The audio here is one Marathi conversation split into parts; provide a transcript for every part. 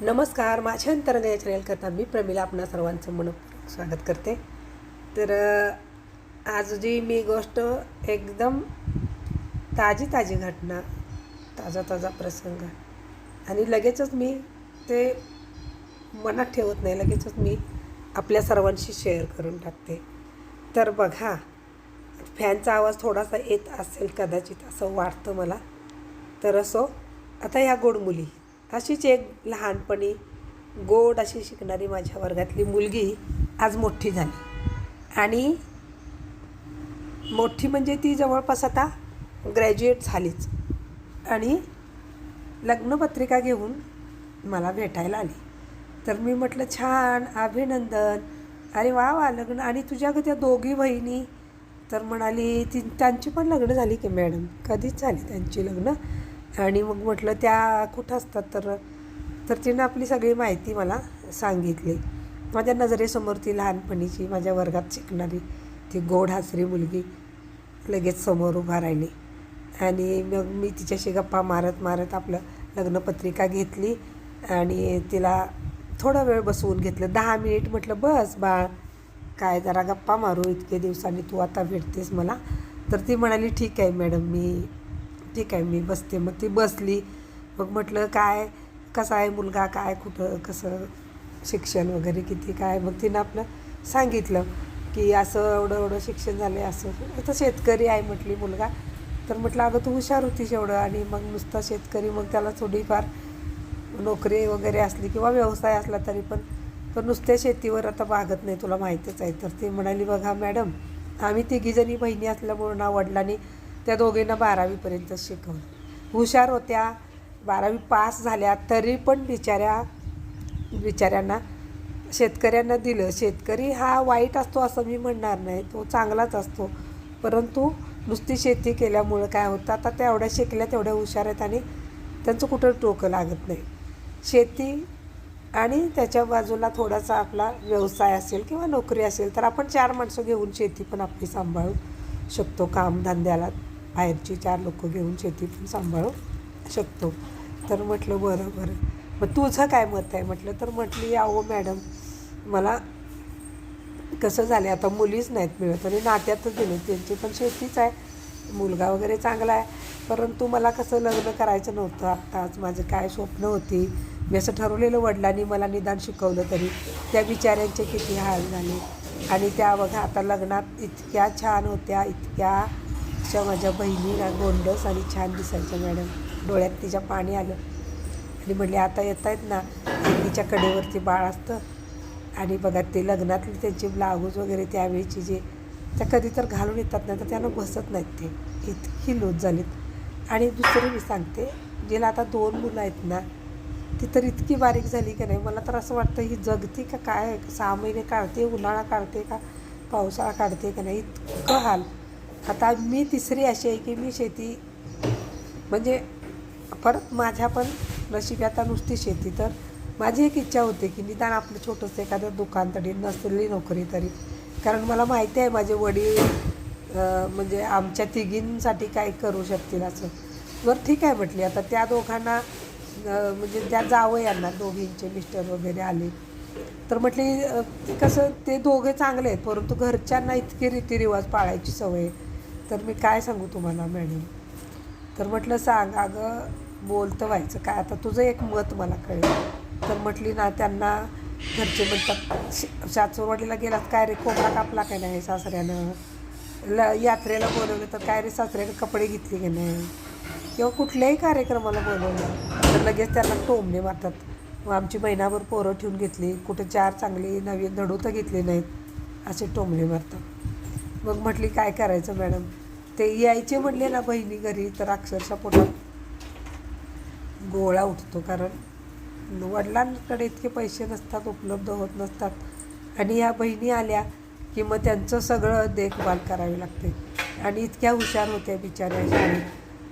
नमस्कार माझ्या अंतरंग या चॅनल करता मी प्रमिला आपणा सर्वांचं मनपूर्वक स्वागत करते. तर आज जी मी गोष्ट एकदम ताजी ताजी घटना ताजा ताजा प्रसंग आणि लगेचच मी ते मनात ठेवत नाही लगेचच मी आपल्या सर्वांशी शेअर करून टाकते. तर बघा फॅनचा आवाज थोडासा येत असेल कदाचित असं वाटतं मला. तर असो आता ह्या गोड मुली. अशीच एक लहानपणी गोड अशी शिकणारी माझ्या वर्गातली मुलगी आज मोठी झाली. आणि मोठी म्हणजे ती जवळपास आता ग्रॅज्युएट झालीच. आणि लग्नपत्रिका घेऊन मला भेटायला आली. तर मी म्हटलं छान अभिनंदन. अरे वा वा लग्न. आणि तुझ्या त्या दोघी बहिणी तर म्हणाली ती त्यांची पण लग्न झाली की मॅडम. कधीच झाली त्यांची लग्न. आणि मग म्हटलं त्या कुठं असतात? तर तर तिनं आपली सगळी माहिती मला सांगितली. माझ्या नजरेसमोर ती लहानपणीची माझ्या वर्गात शिकणारी ती गोड हसरी मुलगी लगेच समोर उभा राहिली. आणि मग मी तिच्याशी गप्पा मारत मारत आपलं लग्नपत्रिका घेतली आणि तिला थोडा वेळ बसवून घेतलं. दहा मिनिट म्हटलं बस बाळ काय जरा गप्पा मारू इतके दिवसांनी तू आता भेटतेस मला. तर ती म्हणाली ठीक आहे मॅडम मी ठीक आहे मी बसते. मग ती बसली. मग म्हटलं काय कसा आहे मुलगा? काय कुठं कसं? शिक्षण वगैरे किती काय? मग तिनं आपलं सांगितलं की असं एवढं एवढं शिक्षण झालं आहे असं. आता शेतकरी आहे म्हटली मुलगा. तर म्हटलं अगं तू हुशार होतीस एवढं. आणि मग नुसता शेतकरी मग त्याला थोडीफार नोकरी वगैरे असली किंवा व्यवसाय असला तरी पण. तो नुसत्या शेतीवर आता भागत नाही तुला माहीतच आहे. तर ती म्हणाली बघा मॅडम आम्ही तिघीजणी बहिणी असल्यामुळं ना वडिलांनी त्या दोघींना बारावीपर्यंत शिकवलं. हुशार होत्या. बारावी पास झाल्या. तरी पण बिचाऱ्या बिचाऱ्यांना शेतकऱ्यांना दिलं. शेतकरी हा वाईट असतो असं मी म्हणणार नाही. तो चांगलाच असतो. परंतु नुसती शेती केल्यामुळं काय होतं? आता त्या एवढ्या शिकल्या तेवढ्या हुशार आहेत आणि त्यांचं कुठं टोकं लागत नाही. शेती आणि त्याच्या बाजूला थोडासा आपला व्यवसाय असेल किंवा नोकरी असेल तर आपण चार माणसं घेऊन शेती पण आपली सांभाळू शकतो कामधंद्याला बाहेरची चार लोक घेऊन शेती पण सांभाळू शकतो. तर म्हटलं बरं बरं. मग तुझं काय मत आहे? म्हटलं तर म्हटली अहो मॅडम मला कसं झालं आता मुलीच नाहीत मिळत आणि नात्यातच दिले त्यांची पण शेतीच आहे. मुलगा वगैरे चांगला आहे. परंतु मला कसं लग्न करायचं नव्हतं आत्ताच. माझं काय स्वप्न होती? मी असं ठरवलेलं वडिलांनी मला निदान शिकवलं तरी. त्या बिचाऱ्यांचे किती हाल झाले. आणि त्या बघा आता लग्नात इतक्या छान होत्या इतक्या त्या माझ्या बहिणीला गोंडस आणि छान दिसायच्या मॅडम. डोळ्यात तिच्या पाणी आलं. आणि म्हणले आता येत आहेत ना तिच्या कडेवरती बाळ असतं. आणि बघा ते लग्नातली त्यांची ब्लाऊज वगैरे त्यावेळीची जे त्या कधी तर घालून येतात नाही तर त्यांना बसत नाहीत ते. इतकी लूज झालीत. आणि दुसरी मी सांगते जिला आता दोन मुलं आहेत ना ती तर इतकी बारीक झाली का नाही मला तर असं वाटतं ही जगती का काय? सहा महिने काढते उन्हाळा काढते का? पावसाळा काढते का नाही? इतकं हाल. आता मी तिसरी अशी आहे की मी शेती म्हणजे परत माझ्या पण नशीब आता नुसती शेती तर माझी एक इच्छा होती की निदान आपलं छोटंसं एखादं दुकान तरी नसली नोकरी तरी. कारण मला माहिती आहे माझे वडील म्हणजे आमच्या तिघींसाठी काय करू शकतील असं. बरं ठीक आहे म्हटली. आता त्या दोघांना म्हणजे त्या जावं यांना दोघींचे मिस्टर वगैरे आले. तर म्हटली कसं ते दोघे चांगले आहेत परंतु घरच्यांना इतके रीतिरिवाज पाळायची सवय आहे. तर मी काय सांगू तुम्हाला मॅडम? तर म्हटलं सांग अगं बोलतं व्हायचं काय? आता तुझं एक मत मला कळलं. तर म्हटली ना त्यांना घरचे म्हणतात सासूरवाडीला गेलात काय रे कोबरा कापला काय नाही सासऱ्यानं? ल यात्रेला बोलवलं तर काय रे सासऱ्यानं कपडे घेतले की नाही? किंवा कुठल्याही कार्यक्रमाला बोलवलं तर लगेच त्यांना टोमणे मारतात. मग आमची महिनाभर पोरं ठेवून घेतली कुठे चार चांगली नवीन धडू तर घेतली नाहीत असे टोमणे मारतात. मग म्हटली काय करायचं मॅडम? ते यायचे म्हणले ना बहिणी घरी तर अक्षरशः पोटात गोळा उठतो कारण वडिलांकडे इतके पैसे नसतात उपलब्ध होत नसतात. आणि या बहिणी आल्या की मग त्यांचं सगळं देखभाल करावी लागते. आणि इतक्या हुशार होत्या बिचाऱ्या शाळेत.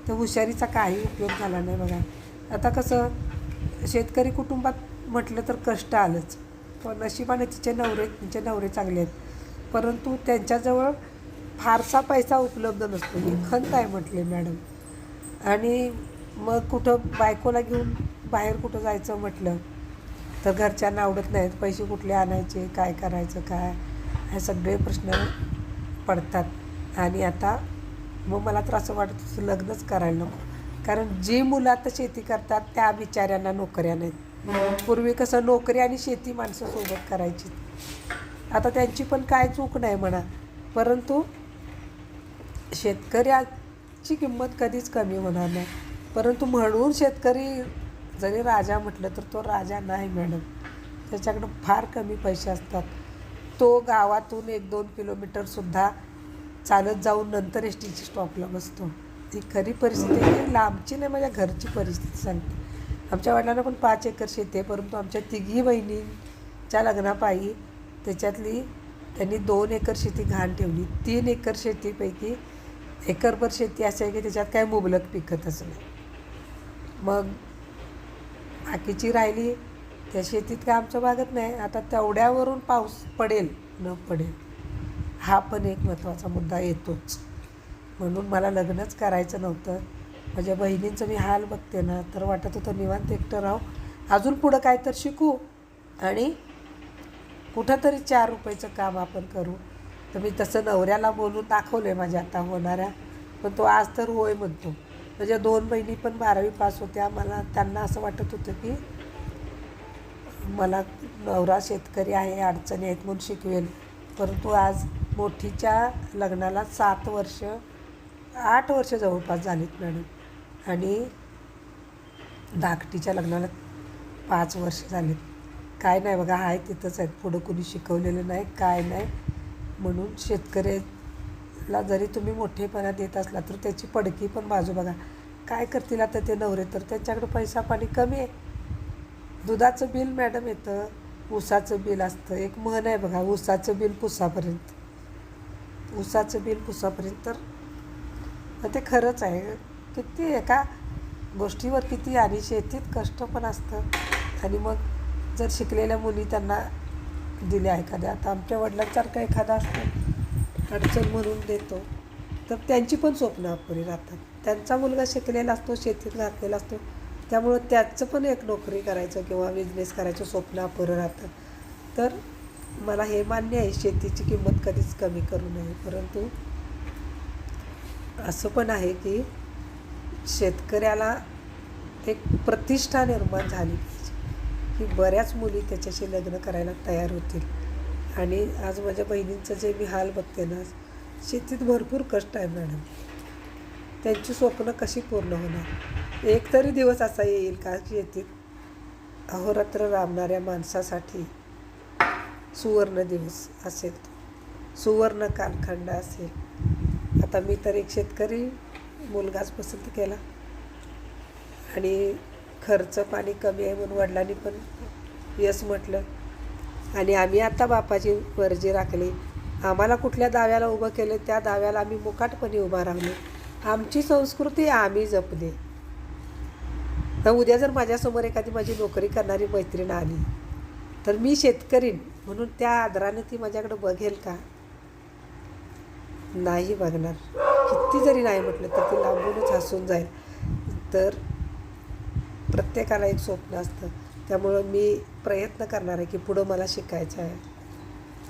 तर हुशारीचा काही उपयोग झाला नाही बघा. आता कसं शेतकरी कुटुंबात म्हटलं तर कष्ट आलंच. पण नशिबाने तिचे नवरे तिचे नवरे चांगले आहेत. परंतु त्यांच्याजवळ फारसा पैसा उपलब्ध नसतो ही खंत आहे म्हटले मॅडम. आणि मग कुठं बायकोला घेऊन बाहेर कुठं जायचं म्हटलं तर घरच्यांना आवडत नाहीत पैसे कुठले आणायचे काय करायचं काय? हे सगळे प्रश्न पडतात. आणि आता मग मला तर असं वाटत होतं लग्नच करायला नको. कारण जी मुलं आता शेती करतात त्या बिचाऱ्यांना नोकऱ्या नाहीत. पूर्वी कसं नोकरी आणि शेती माणसं सोबत करायची. आता त्यांची पण काय चूक नाही म्हणा. परंतु शेतकऱ्याची किंमत कधीच कमी होणार नाही. परंतु म्हणून शेतकरी जरी राजा म्हटलं तर तो राजा नाही मॅडम. त्याच्याकडं फार कमी पैसे असतात. तो गावातून एक दोन किलोमीटरसुद्धा चालत जाऊन नंतर एस टीची स्टॉपला बसतो. ती खरी परिस्थिती ही लांबची नाही माझ्या घरची परिस्थिती सांगते. आमच्या वडिलांना पण पाच एकर शेती आहे परंतु आमच्या तिघी बहिणींच्या लग्नापायी त्याच्यातली त्यांनी दोन एकर शेती घाण ठेवली. तीन एकर शेतीपैकी एकरभर शेती असं आहे की त्याच्यात काय मुबलक पिकतच नाही. मग बाकीची राहिली त्या शेतीत काय आमचं भागत नाही. आता तेवढ्यावरून पाऊस पडेल न पडेल हा पण एक महत्त्वाचा मुद्दा येतोच. म्हणून मला लग्नच करायचं नव्हतं. माझ्या बहिणींचं मी हाल बघते ना तर वाटत होतं निवांत एकटं राहू. अजून पुढं काय तर शिकू आणि कुठंतरी चार रुपयाचं काम आपण करू. तर मी तसं नवऱ्याला बोलून दाखवलं आहे माझ्या आता होणाऱ्या. पण तो आज तर होय म्हणतो. माझ्या दोन बहिणी पण बारावी पास होत्या. मला त्यांना असं वाटत होतं की मला नवरा शेतकरी आहे अडचणी आहेत म्हणून शिकवेल. परंतु आज मोठीच्या लग्नाला सात वर्ष आठ वर्ष जवळपास झालीत मॅडम. आणि धाकटीच्या लग्नाला पाच वर्ष झालीत. काय नाही बघा आहे तिथंच आहेत. पुढं कुणी शिकवलेलं नाही काय नाही. म्हणून शेतकऱ्याला जरी तुम्ही मोठेपणा देत असला तर त्याची पडकी पण बाजू बघा. काय करतील आता ते नवरे? तर त्यांच्याकडं पैसा पाणी कमी आहे. दुधाचं बिल मॅडम येतं ऊसाचं बिल असतं. एक म्हण आहे बघा ऊसाचं बिल पुसापर्यंत. ऊसाचं बिल पुसापर्यंत तर तर ते खरंच आहे. किती एका गोष्टीवर किती आणि शेतीत कष्ट पण असतं. आणि मग जर शिकलेल्या मुली त्यांना दिल्या एखाद्या आता आमच्या वडिलांसारखं एखादा असतो अडचण म्हणून देतो तर त्यांची पण स्वप्न अपुरी राहतात. त्यांचा मुलगा शिकलेला असतो शेतीत घातलेला असतो त्यामुळं त्याचं पण एक नोकरी करायचं किंवा बिझनेस करायचं स्वप्न अपुरं राहतं. तर मला हे मान्य आहे शेतीची किंमत कधीच कमी करू नये परंतु असं पण आहे की शेतकऱ्याला एक प्रतिष्ठा निर्माण झाली. की बऱ्याच मुली त्याच्याशी लग्न करायला तयार होतील. आणि आज माझ्या बहिणींचं जे मी हाल बघते ना शेतीत भरपूर कष्ट आहे मॅडम. त्यांची स्वप्न कशी पूर्ण होणार? एक तरी दिवस असा येईल का शेतीत? अहोरात्र राबणाऱ्या माणसासाठी सुवर्ण दिवस असेल सुवर्ण कालखंड असेल. आता मी तर एक शेतकरी मुलगाच पसंत केला. आणि खर्च पाणी कमी आहे म्हणून वडिलांनी पण यस म्हटलं. आणि आम्ही आता बापाची वर्जी राखली. आम्हाला कुठल्या दाव्याला उभं केलं त्या दाव्याला आम्ही मुकाटपणे उभा राहिलो. आमची संस्कृती आम्ही जपली. तर उद्या जर माझ्यासमोर एखादी माझी नोकरी करणारी मैत्रीण आली तर मी शेतकरीन म्हणून त्या आदराने ती माझ्याकडे बघेल का? नाही बघणार. किती जरी नाही म्हटलं तर ती लांबूनच हसून जाईल. तर प्रत्येकाला एक स्वप्न असतं. त्यामुळं मी प्रयत्न करणार आहे की पुढं मला शिकायचं आहे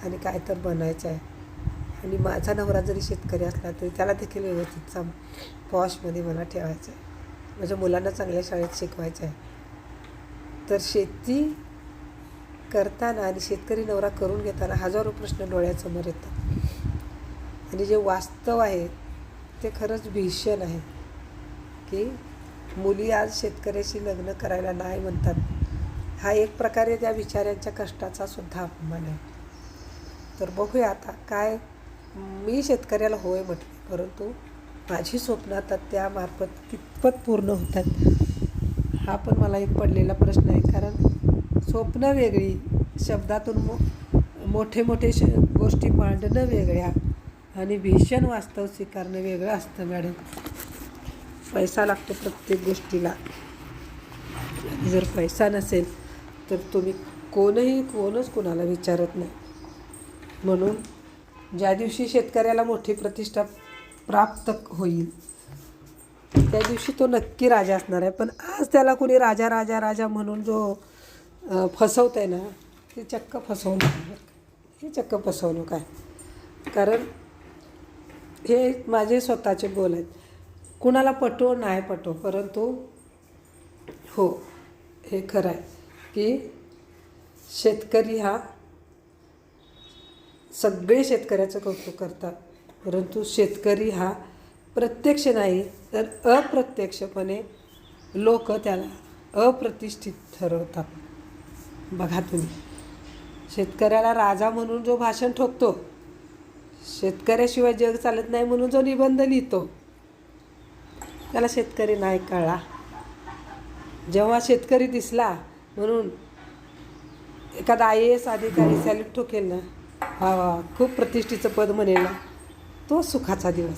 आणि काय तर बनायचं आहे. आणि माझा नवरा जरी शेतकरी असला तरी त्याला देखील व्यवस्थित चांग पॉशमध्ये मला ठेवायचं आहे. माझ्या मुलांना चांगल्या शाळेत शिकवायचं आहे. तर शेती करताना आणि शेतकरी नवरा करून घेताना हजारो प्रश्न डोळ्यासमोर येतात. आणि जे वास्तव आहे ते खरंच भीषण आहे की मुली आज शेतकऱ्याशी लग्न करायला नाही म्हणतात. हा एक प्रकारे त्या विचारांच्या कष्टाचा सुद्धा अपमान आहे. तर बघूया आता काय मी शेतकऱ्याला होय म्हटले. परंतु माझी स्वप्न आता त्यामार्फत कितपत पूर्ण होतात हा पण मला एक पडलेला प्रश्न आहे. कारण स्वप्न वेगळी शब्दातून मो मोठे मोठे श गोष्टी मांडणं वेगळ्या आणि भीषण वास्तव स्वीकारणं वेगळं असतं मॅडम. पैसा लागतो प्रत्येक गोष्टीला. जर पैसा नसेल तर तुम्ही कोणही कोणच कोणाला विचारत नाही. म्हणून ज्या दिवशी शेतकऱ्याला मोठी प्रतिष्ठा प्राप्त होईल त्या दिवशी तो नक्की राजा असणार आहे. पण आज त्याला कोणी राजा राजा राजा म्हणून जो फसवत आहे ना ते चक्क फसवणूक आहे. हे चक्क फसवणूक आहे. कारण हे माझे स्वतःचे गोल आहेत. कुणाला पटो नाही पटो परंतु हो हे खरं आहे की शेतकरी हा सगळे शेतकऱ्याचं कौतुक करतात परंतु शेतकरी हा प्रत्यक्ष नाही तर अप्रत्यक्षपणे लोक त्याला अप्रतिष्ठित ठरवतात. बघा तुम्ही शेतकऱ्याला राजा म्हणून जो भाषण ठोकतो शेतकऱ्याशिवाय जग चालत नाही म्हणून जो निबंध लिहितो त्याला शेतकरी नाही कळला. जेव्हा शेतकरी दिसला म्हणून एखादा आय ए एस अधिकारी सॅल्यूट ठोकेल ना. वा वा. खूप प्रतिष्ठेचं पद म्हणेल ना. तो सुखाचा दिवस.